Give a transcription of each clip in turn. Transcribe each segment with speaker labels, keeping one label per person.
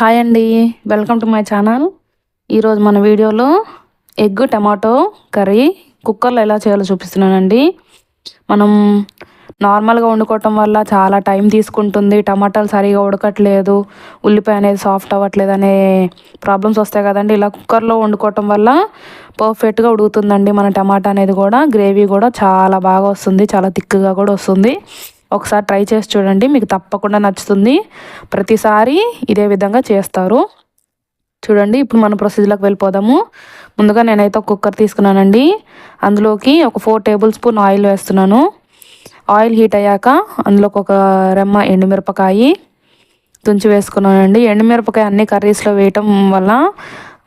Speaker 1: Hi అండి welcome to my channel ఈరోజు మన వీడియోలో ఎగ్ టమాటో కర్రీ కుక్కర్లో ఎలా చేయాలో చూపిస్తున్నానండి. మనం నార్మల్గా వండుకోవటం వల్ల చాలా టైం తీసుకుంటుంది. టమాటాలు సరిగా ఉడకట్లేదు ఉల్లిపాయ అనేది సాఫ్ట్ అవ్వట్లేదు అనే ప్రాబ్లమ్స్ వస్తాయి కదండి. ఇలా కుక్కర్లో వండుకోవటం వల్ల పర్ఫెక్ట్గా ఉడుకుతుందండి మన టమాటా అనేది కూడా. గ్రేవీ కూడా చాలా బాగా వస్తుంది చాలా థిక్గా కూడా వస్తుంది. ఒకసారి ట్రై చేసి చూడండి. మీకు తప్పకుండా నచ్చుతుంది. ప్రతిసారి ఇదే విధంగా చేస్తారు. చూడండి ఇప్పుడు మన ప్రొసీజర్లోకి వెళ్ళిపోదాము. ముందుగా నేనైతే ఒక కుక్కర్ తీసుకున్నానండి. అందులోకి ఒక ఫోర్ టేబుల్ స్పూన్ ఆయిల్ వేస్తున్నాను. ఆయిల్ హీట్ అయ్యాక అందులోకి ఒక రెమ్మ ఎండుమిరపకాయ తుంచి వేసుకున్నానండి. ఎండుమిరపకాయ అన్ని కర్రీస్లో వేయటం వల్ల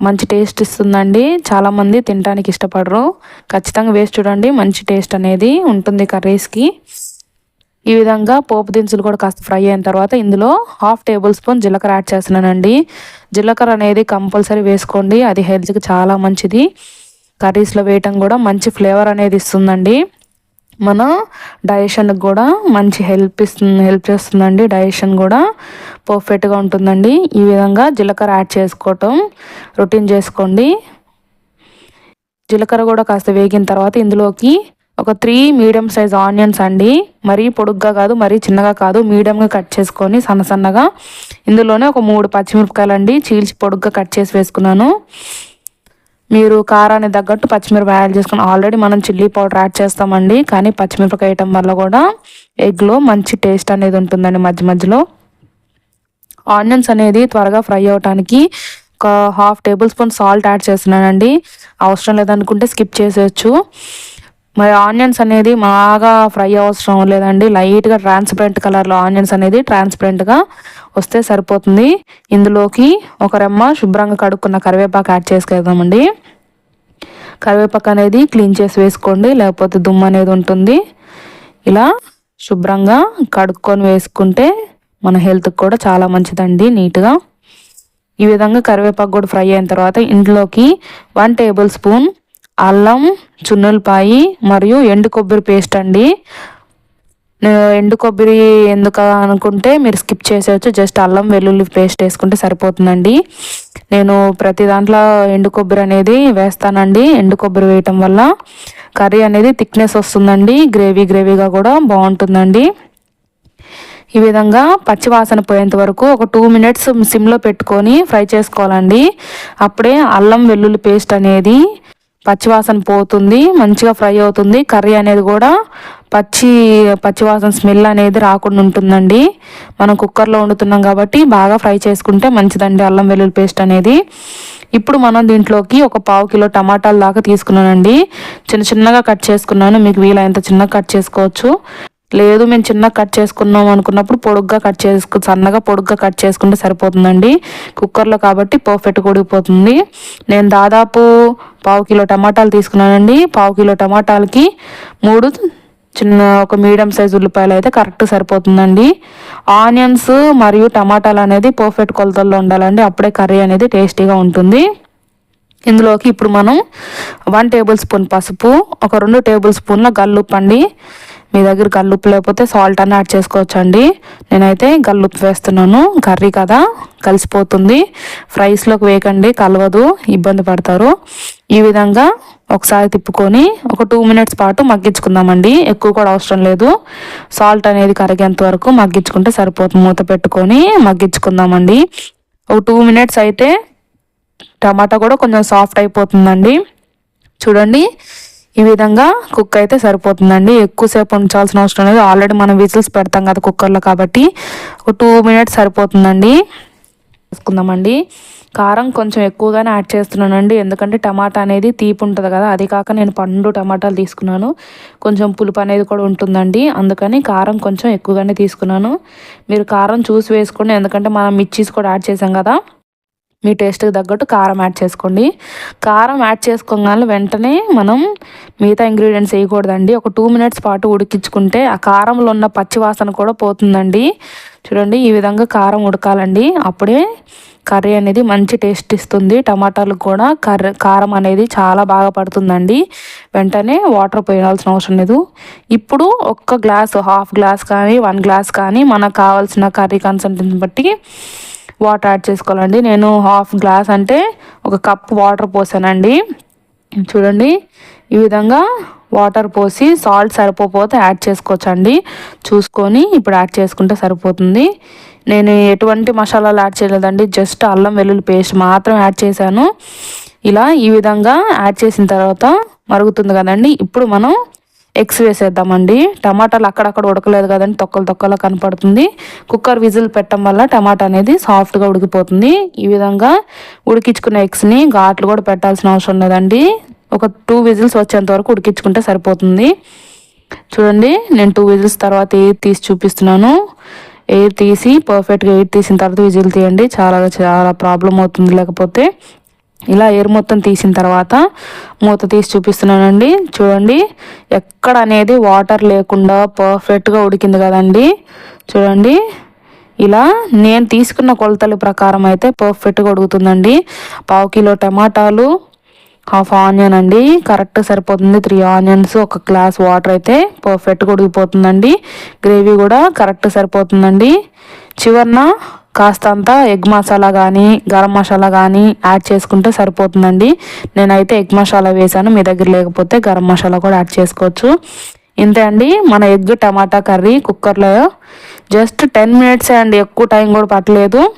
Speaker 1: మంచి టేస్ట్ ఇస్తుందండి. చాలామంది తినడానికి ఇష్టపడరు. ఖచ్చితంగా వేసి చూడండి. మంచి టేస్ట్ అనేది ఉంటుంది కర్రీస్కి ఈ విధంగా పోపు దినుసులు కూడా కాస్త ఫ్రై అయిన తర్వాత ఇందులో హాఫ్ టేబుల్ స్పూన్ జీలకర్ర యాడ్ చేస్తున్నానండి. జీలకర్ర అనేది కంపల్సరీ వేసుకోండి అది హెల్త్కి చాలా మంచిది. కర్రీస్లో వేయటం కూడా మంచి ఫ్లేవర్ అనేది ఇస్తుందండి. మన డైజెషన్కి కూడా మంచి హెల్ప్ ఇస్తుంది హెల్ప్ చేస్తుందండి. డైజెషన్ కూడా పర్ఫెక్ట్గా ఉంటుందండి. ఈ విధంగా జీలకర్ర యాడ్ చేసుకోవటం రొటీన్ చేసుకోండి. జీలకర్ర కూడా కాస్త వేగిన తర్వాత ఇందులోకి ఒక త్రీ మీడియం సైజ్ ఆనియన్స్ అండి. మరీ పొడుగ్గా కాదు మరీ చిన్నగా కాదు. మీడియంగా కట్ చేసుకొని సన్న సన్నగా. ఇందులోనే ఒక మూడు పచ్చిమిరపకాయలు అండి చీల్చి పొడుగ్గా కట్ చేసి వేసుకున్నాను. మీరు కారాన్ని తగ్గట్టు పచ్చిమిరపకాయ యాడ్ చేసుకుని ఆల్రెడీ మనం చిల్లీ పౌడర్ యాడ్ చేస్తామండి. కానీ పచ్చిమిరపకాయ వేయటం వల్ల కూడా ఎగ్లో మంచి టేస్ట్ అనేది ఉంటుందండి మధ్య మధ్యలో. ఆనియన్స్ అనేది త్వరగా ఫ్రై అవటానికి ఒక half table spoon salt add చేస్తున్నానండి. అవసరం లేదనుకుంటే స్కిప్ చేసేయచ్చు. మరి ఆనియన్స్ అనేది బాగా ఫ్రై అవసరం లేదండి. లైట్గా ట్రాన్స్పరెంట్ కలర్లో ఆనియన్స్ అనేది ట్రాన్స్పరెంట్గా వస్తే సరిపోతుంది. ఇందులోకి ఒక రెమ్మ శుభ్రంగా కడుక్కున్న కరివేపాకు యాడ్ చేసుకెళ్దామండి. కరివేపాకు అనేది క్లీన్ చేసి వేసుకోండి. లేకపోతే దుమ్ము అనేది ఉంటుంది. ఇలా శుభ్రంగా కడుక్కొని వేసుకుంటే మన హెల్త్కి కూడా చాలా మంచిదండి నీట్గా. ఈ విధంగా కరివేపాకు కూడా ఫ్రై అయిన తర్వాత ఇంట్లోకి వన్ టేబుల్ స్పూన్ అల్లం చున్నులపాయి మరియు ఎండు కొబ్బరి పేస్ట్ అండి. ఎండు కొబ్బరి ఎందుకు అనుకుంటే మీరు స్కిప్ చేసేయచ్చు. జస్ట్ అల్లం వెల్లుల్లి పేస్ట్ వేసుకుంటే సరిపోతుందండి. నేను ప్రతి దాంట్లో ఎండు కొబ్బరి అనేది వేస్తానండి. ఎండు కొబ్బరి వేయటం వల్ల కర్రీ అనేది థిక్నెస్ వస్తుందండి. గ్రేవీ గ్రేవీగా కూడా బాగుంటుందండి. ఈ విధంగా పచ్చివాసన పోయేంత వరకు ఒక టూ మినిట్స్ సిమ్లో పెట్టుకొని ఫ్రై చేసుకోవాలండి. అప్పుడే అల్లం వెల్లుల్లి పేస్ట్ అనేది పచ్చివాసన పోతుంది మంచిగా ఫ్రై అవుతుంది. కర్రీ అనేది కూడా పచ్చి పచ్చివాసన స్మెల్ అనేది రాకుండా ఉంటుందండి. మనం కుక్కర్లో వండుతున్నాం కాబట్టి బాగా ఫ్రై చేసుకుంటే మంచిదండి అల్లం వెల్లుల్లి పేస్ట్ అనేది. ఇప్పుడు మనం దీంట్లోకి ఒక పావు కిలో టమాటాలు దాకా తీసుకున్నానండి. చిన్న చిన్నగా కట్ చేసుకున్నాను మీకు వీలైనంత చిన్నగా కట్ చేసుకోవచ్చు. లేదు మేము చిన్న కట్ చేసుకున్నాం అనుకున్నప్పుడు పొడుగ్గా కట్ చేసుకు సన్నగా పొడుగ్గా కట్ చేసుకుంటే సరిపోతుందండి. కుక్కర్లో కాబట్టి పర్ఫెక్ట్గా ఉడికిపోతుంది నేను దాదాపు పావు కిలో టమాటాలు తీసుకున్నానండి. పావు కిలో టమాటాలకి మూడు చిన్న ఒక మీడియం సైజ్ ఉల్లిపాయలు అయితే కరెక్ట్ సరిపోతుందండి. ఆనియన్స్ మరియు టమాటాలు అనేది పర్ఫెక్ట్ కొలతల్లో ఉండాలండి. అప్పుడే కర్రీ అనేది టేస్టీగా ఉంటుంది. ఇందులోకి ఇప్పుడు మనం వన్ టేబుల్ స్పూన్ పసుపు ఒక రెండు టేబుల్ స్పూన్ల గల్లుప్పండి. మీ దగ్గర గల్లుప్పు లేకపోతే సాల్ట్ అని యాడ్ చేసుకోవచ్చు అండి నేనైతే గల్లుప్పు వేస్తున్నాను. కర్రీ కదా కలిసిపోతుంది. ఫ్రైస్లోకి వేయకండి కలవదు ఇబ్బంది పడతారు. ఈ విధంగా ఒకసారి తిప్పుకొని ఒక టూ మినిట్స్ పాటు మగ్గించుకుందామండి. ఎక్కువ కూడా అవసరం లేదు. సాల్ట్ అనేది కరిగేంత వరకు మగ్గించుకుంటే సరిపోతుంది. మూత పెట్టుకొని మగ్గించుకుందామండి. ఒక టూ మినిట్స్ అయితే టమాటా కూడా కొంచెం సాఫ్ట్ అయిపోతుందండి. చూడండి. ఈ విధంగా కుక్ అయితే సరిపోతుందండి. ఎక్కువసేపు ఉంచాల్సిన అవసరం లేదు. ఆల్రెడీ మనం విజిల్స్ పెడతాం కదా కుక్కర్లో కాబట్టి ఒక టూ మినిట్స్ సరిపోతుందండి. వేసుకుందామండి కారం కొంచెం ఎక్కువగానే యాడ్ చేస్తున్నానండి. ఎందుకంటే టమాటా అనేది తీపి ఉంటుంది కదా అది కాక నేను పండు టమాటాలు తీసుకున్నాను. కొంచెం పులుపు అనేది కూడా ఉంటుందండి. అందుకని కారం కొంచెం ఎక్కువగానే తీసుకున్నాను. మీరు కారం చూసి వేసుకోండి. ఎందుకంటే మనం మిర్చీస్ కూడా యాడ్ చేసాం కదా. మీ టేస్ట్కి తగ్గట్టు కారం యాడ్ చేసుకోండి. కారం యాడ్ చేసుకోగానే వెంటనే మనం మిగతా ఇంగ్రీడియంట్స్ వేయకూడదండి. ఒక టూ మినిట్స్ పాటు ఉడికించుకుంటే ఆ కారంలో ఉన్న పచ్చి వాసన కూడా పోతుందండి. చూడండి ఈ విధంగా కారం ఉడకాలండి. అప్పుడే కర్రీ అనేది మంచి టేస్ట్ ఇస్తుంది. టమాటాలు కూడా కర్రీ కారం అనేది చాలా బాగా పడుతుందండి. వెంటనే వాటర్ పోయాల్సిన అవసరం లేదు. ఇప్పుడు ఒక్క గ్లాస్ హాఫ్ గ్లాస్ కానీ వన్ గ్లాస్ కానీ మనకు కావాల్సిన కర్రీ కన్సంటెన్స్ బట్టి వాటర్ యాడ్ చేసుకోవాలండి. నేను హాఫ్ గ్లాస్ అంటే ఒక కప్ వాటర్ పోసానండి. చూడండి ఈ విధంగా వాటర్ పోసి సాల్ట్ సరిపోతే యాడ్ చేసుకోవచ్చండి. చూసుకొని ఇప్పుడు యాడ్ చేసుకుంటే సరిపోతుంది. నేను ఎటువంటి మసాలాలు యాడ్ చేయలేదండి. జస్ట్ అల్లం వెల్లుల్లి పేస్ట్ మాత్రం యాడ్ చేశాను. ఇలా ఈ విధంగా యాడ్ చేసిన తర్వాత మరుగుతుంది కదండి. ఇప్పుడు మనం ఎగ్స్ వేసేద్దామండి. టమాటాలు అక్కడక్కడ ఉడకలేదు కదండి. తొక్కలు తొక్కలా కనపడుతుంది. కుక్కర్ విజిల్ పెట్టడం వల్ల టమాటా అనేది సాఫ్ట్గా ఉడికిపోతుంది. ఈ విధంగా ఉడికించుకున్న ఎగ్స్ని ఘాట్లు కూడా పెట్టాల్సిన అవసరం లేదండి. ఒక టూ విజిల్స్ వచ్చేంత వరకు ఉడికించుకుంటే సరిపోతుంది. చూడండి నేను టూ విజిల్స్ తర్వాత ఎయిర్ తీసి చూపిస్తున్నాను. ఎయిర్ తీసి పర్ఫెక్ట్గా ఎయిర్ తీసిన తర్వాత విజిల్ తీయండి. చాలా చాలా ప్రాబ్లం అవుతుంది. లేకపోతే ఇలా ఎయిర్ మొత్తం తీసిన తర్వాత మూత తీసి చూపిస్తున్నానండి. చూడండి ఎక్కడ అనేది వాటర్ లేకుండా పర్ఫెక్ట్గా ఉడికింది కదండి. చూడండి ఇలా నేను తీసుకున్న కొలతల ప్రకారం అయితే పర్ఫెక్ట్గా ఉడుకుతుందండి. పావు కిలో టమాటాలు హాఫ్ ఆనియన్ అండి. కరెక్ట్ సరిపోతుంది. త్రీ ఆనియన్స్ ఒక గ్లాస్ వాటర్ అయితే పర్ఫెక్ట్గా ఉడికిపోతుందండి. గ్రేవీ కూడా కరెక్ట్ సరిపోతుందండి. చివరిన కాస్తంత ఎగ్ మసాలా కానీ గరం మసాలా కానీ యాడ్ చేసుకుంటే సరిపోతుందండి. నేనైతే ఎగ్ మసాలా వేసాను. మీ దగ్గర లేకపోతే గరం మసాలా కూడా యాడ్ చేసుకోవచ్చు. ఇంతే అండి. మన ఎగ్ టమాటా కర్రీ కుక్కర్లో జస్ట్ టెన్ మినిట్సే అండి. ఎక్కువ టైం కూడా పట్టలేదు.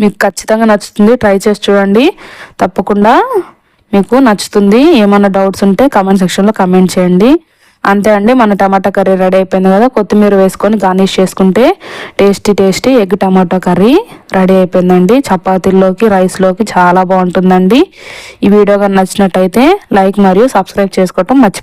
Speaker 1: మీకు ఖచ్చితంగా నచ్చుతుంది. ట్రై చేసి చూడండి. తప్పకుండా మీకు నచ్చుతుంది ఏమైనా డౌట్స్ ఉంటే కమెంట్ సెక్షన్లో కమెంట్ చేయండి. అంతే అండి మన టమాటా కర్రీ రెడీ అయిపోయింది కదా కొత్తిమీర వేసుకొని గార్నిష్ చేసుకుంటే tasty tasty egg tomato curry ready అయిపోయిందండి. చపాతీల్లోకి రైస్లోకి చాలా బాగుంటుందండి. ఈ వీడియో కానీ నచ్చినట్టయితే లైక్ మరియు సబ్స్క్రైబ్ చేసుకోవటం మర్చిపో